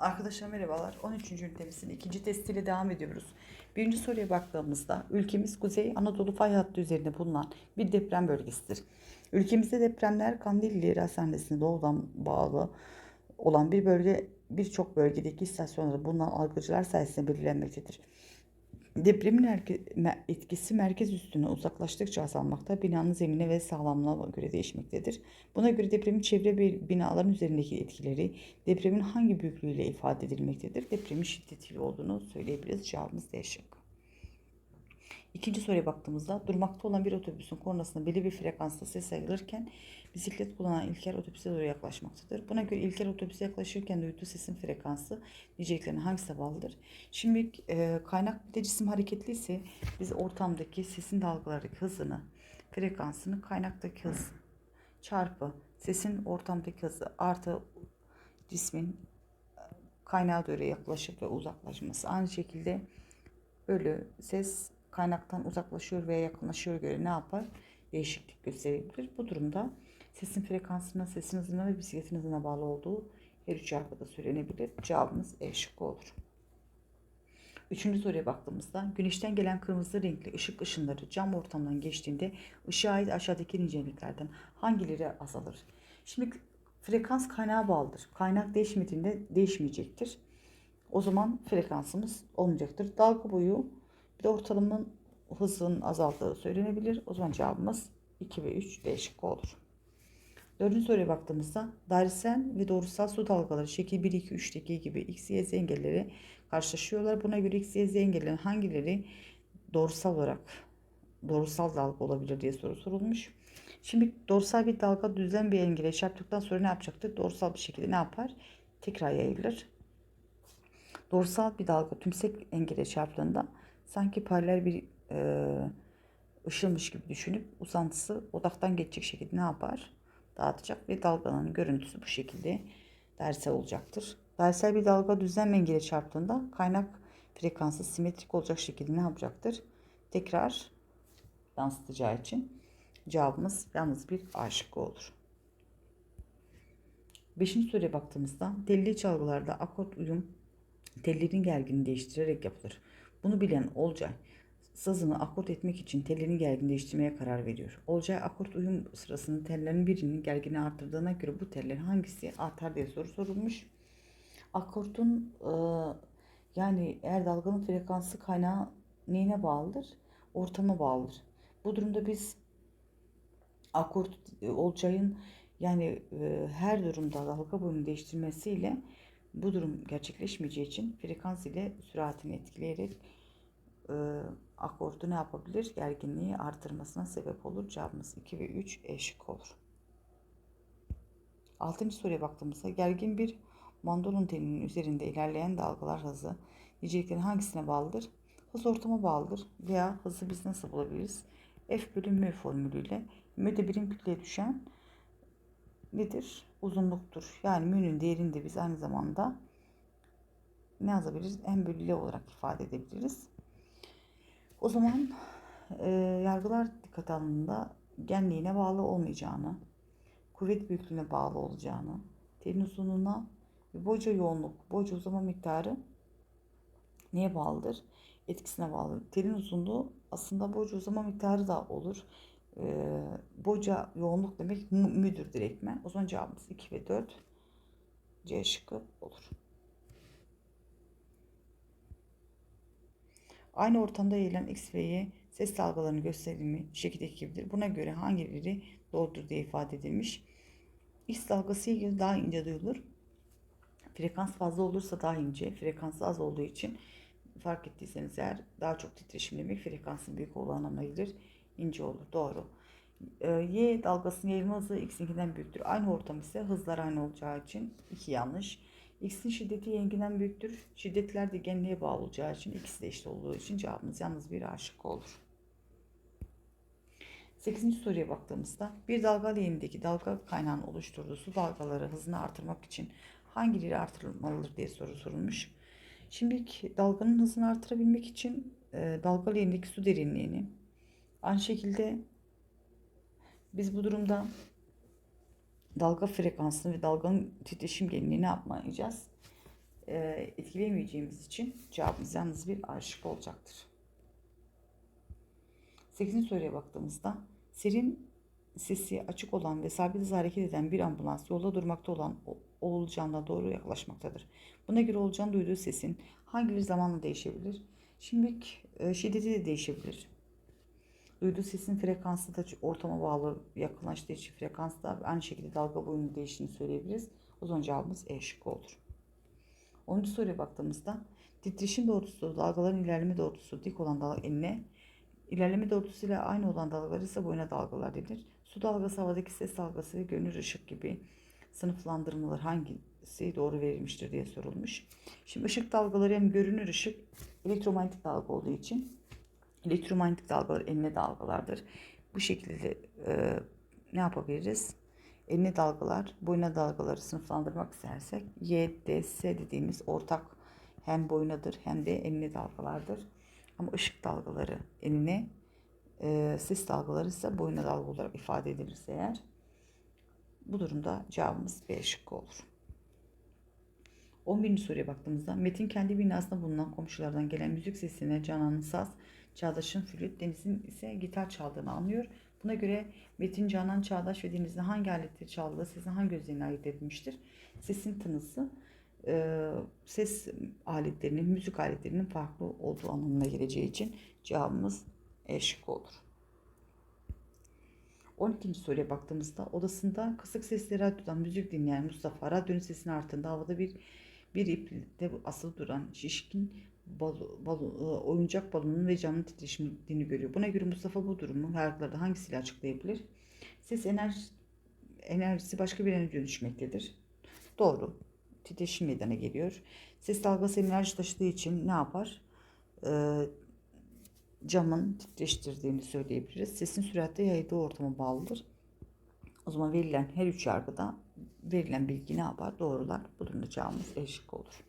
Arkadaşlar merhabalar. 13. ünitemizin ikinci testiyle devam ediyoruz. Birinci soruya baktığımızda ülkemiz Kuzey Anadolu fay hattı üzerinde bulunan bir deprem bölgesidir. Ülkemizde depremler Kandilli Rashanesi'ne doğudan bağlı olan bir bölge birçok bölgedeki istasyonlarda bulunan algıcılar sayesinde belirlenmektedir. Depremin etkisi merkez üstüne uzaklaştıkça azalmakta, binanın zemine ve sağlamlığına göre değişmektedir. Buna göre depremin çevre bir binaların üzerindeki etkileri depremin hangi büyüklüğüyle ifade edilmektedir? Depremin şiddetiyle olduğunu söyleyebiliriz. Cevabımız D şıkkı. İkinci soruya baktığımızda durmakta olan bir otobüsün kornasında belli bir frekansta ses yayılırken bisiklet kullanan İlker otobüse doğru yaklaşmaktadır. Buna göre İlker otobüse yaklaşırken duyduğu sesin frekansı niceliklerine hangisine bağlıdır? Şimdi e, kaynak bir de cisim hareketli ise biz ortamdaki sesin dalgalardaki hızını, frekansını kaynaktaki hız çarpı sesin ortamdaki hızı artı cismin kaynağa doğru yaklaşıp ve uzaklaşması. Aynı şekilde bölü ses kaynaktan uzaklaşıyor veya yakınlaşıyor göre ne yapar? Değişiklik gösterebilir. Bu durumda sesin frekansına, sesin hızına ve bisikletin hızına bağlı olduğu her üç yargıda söylenebilir. Cevabımız E şıkkı olur. Üçüncü soruya baktığımızda güneşten gelen kırmızı renkli ışık ışınları cam ortamdan geçtiğinde ışığa ait aşağıdaki niceliklerden hangileri azalır? Şimdi frekans kaynağa bağlıdır. Kaynak değişmediğinde değişmeyecektir. O zaman frekansımız olmayacaktır. Dalga boyu bir de ortalamanın hızının azaldığı söylenebilir. O zaman cevabımız 2 ve 3 değişik olur. Dördüncü soruya baktığımızda dairesel ve doğrusal su dalgaları şekil 1, 2, 3'teki gibi X, Y, Z engelleri karşılaşıyorlar. Buna göre X, Y, Z engellerin hangileri doğrusal olarak doğrusal dalga olabilir diye soru sorulmuş. Şimdi doğrusal bir dalga düzlem bir engele çarptıktan sonra ne yapacaktır? Doğrusal bir şekilde ne yapar? Tekrar yayılır. Doğrusal bir dalga tümsek engele çarptığında sanki paralel bir e, ışılmış gibi düşünüp uzantısı odaktan geçecek şekilde ne yapar? Dağıtacak ve dalganın görüntüsü bu şekilde dairesel olacaktır. Dairesel bir dalga düzlem engele çarptığında kaynak frekansı simetrik olacak şekilde ne yapacaktır? Tekrar yansıtacağı için cevabımız yalnız bir A şıkkı olur. Beşinci soruya baktığımızda telli çalgılarda akort uyum tellerin gerginliğini değiştirerek yapılır. Bunu bilen Olcay sazını akort etmek için tellerin gerginliğini değiştirmeye karar veriyor. Olcay akort uyum sırasında tellerin birinin gerginliğini arttırdığına göre bu teller hangisi artar diye soru sorulmuş. Akortun e, yani eğer dalganın frekansı kaynağı neyine bağlıdır? Ortama bağlıdır. Bu durumda biz akort e, Olcay'ın yani e, her durumda dalga boyunu değiştirmesiyle bu durum gerçekleşmeyeceği için frekans ile süratini etkileyerek e, akordu ne yapabilir? Gerginliği artırmasına sebep olur. Cevabımız 2 ve 3 eşik olur. Altıncı soruya baktığımızda gergin bir mandolin telinin üzerinde ilerleyen dalgalar hızı niceliklerin hangisine bağlıdır? Hız ortama bağlıdır veya hızı biz nasıl bulabiliriz? F bölü mü formülüyle mü de birim kütleye düşen nedir? Uzunluktur. Yani mü'nün değerini de biz aynı zamanda ne yazabiliriz? M bölü L olarak ifade edebiliriz. O zaman e, yargılar dikkate alındığında genliğine bağlı olmayacağını, kuvvet büyüklüğüne bağlı olacağını, telin uzunluğuna ve boyca yoğunluk, boyca uzama miktarı neye bağlıdır? Etkisine bağlı. Telin uzunluğu aslında boyca uzama miktarı da olur. E, boyca yoğunluk demek mü- müdür direktmen. O zaman cevabımız 2 ve 4 C şıkkı olur. Aynı ortamda yayılan X ve Y ses dalgalarının gösterilimi şekildeki gibidir. Buna göre hangileri doğrudur diye ifade edilmiş. X dalgası ilgili daha ince duyulur. Frekans fazla olursa daha ince. Frekans az olduğu için fark ettiyseniz eğer daha çok titreşim demek frekansın büyük olduğu anlamına gelir. İnce olur. Doğru. Ee, Y dalgasının yayılma hızı X'inkinden büyüktür. Aynı ortam ise hızlar aynı olacağı için iki yanlış. X'in şiddeti Y'inkinden büyüktür. Şiddetler de genliğe bağlı olacağı için ikisi de eşit olduğu için cevabımız yalnız bir aşık olur. 8. soruya baktığımızda bir dalga aleyhindeki dalga kaynağının oluşturduğu su dalgaları hızını artırmak için hangileri artırılmalıdır diye soru sorulmuş. Şimdi dalganın hızını artırabilmek için e, dalga aleyhindeki su derinliğini aynı şekilde biz bu durumda dalga frekansını ve dalganın titreşim genliğini yapmayacağız? e, etkileyemeyeceğimiz için cevabımız yalnız bir A şıkkı olacaktır. 8. soruya baktığımızda serin sesi açık olan ve sabit hızla hareket eden bir ambulans yolda durmakta olan O- Oğulcan'a doğru yaklaşmaktadır. Buna göre Oğulcan duyduğu sesin hangileri zamanla değişebilir? Şimdi e, şiddeti de değişebilir. Duyduğu sesin frekansı da ortama bağlı yakınlaştığı için frekans da aynı şekilde dalga boyunun değiştiğini söyleyebiliriz. O zaman cevabımız E şıkkı olur. 10. soruya baktığımızda titreşim doğrultusu dalgaların ilerleme doğrultusu dik olan dalga enine, ilerleme doğrultusuyla aynı olan dalgalar ise boyuna dalgalar denir. Su dalgası, havadaki ses dalgası ve görünür ışık gibi sınıflandırmalar hangisi doğru verilmiştir diye sorulmuş. Şimdi ışık dalgaları hem görünür ışık elektromanyetik dalga olduğu için elektromanyetik dalgalar enine dalgalardır. Bu şekilde e, ne yapabiliriz? Enine dalgalar, boyuna dalgaları sınıflandırmak istersek Y, D, S dediğimiz ortak hem boyunadır hem de enine dalgalardır. Ama ışık dalgaları enine, e, ses dalgaları ise boyuna dalga olarak ifade edilirse eğer bu durumda cevabımız B şıkkı olur. 11. soruya baktığımızda Metin kendi binasında bulunan komşulardan gelen müzik sesine Canan'ın saz, Çağdaş'ın flüt, Deniz'in ise gitar çaldığını anlıyor. Buna göre Metin, Canan, Çağdaş ve Deniz'in hangi aletleri çaldığı sesin hangi özelliğine ayırt edilmiştir? Sesin tınısı e, ses aletlerinin, müzik aletlerinin farklı olduğu anlamına geleceği için cevabımız E şıkkı olur. 12. soruya baktığımızda odasında kısık sesli radyodan müzik dinleyen Mustafa radyonun sesini arttığında havada bir bir ipte asılı duran şişkin balo, balo- e, oyuncak balonun ve camın titreşimini görüyor. Buna göre Mustafa bu durumu yargılarda hangisiyle açıklayabilir? Ses enerji, enerjisi başka bir enerjiye dönüşmektedir. Doğru. Titreşim meydana geliyor. Ses dalgası enerji taşıdığı için ne yapar? Ee, camın titreştirdiğini söyleyebiliriz. Sesin süratle yayıldığı ortama bağlıdır. O zaman verilen her üç yargıda verilen bilgi ne yapar? Doğrular. Bu durumda cevabımız E şıkkı olur.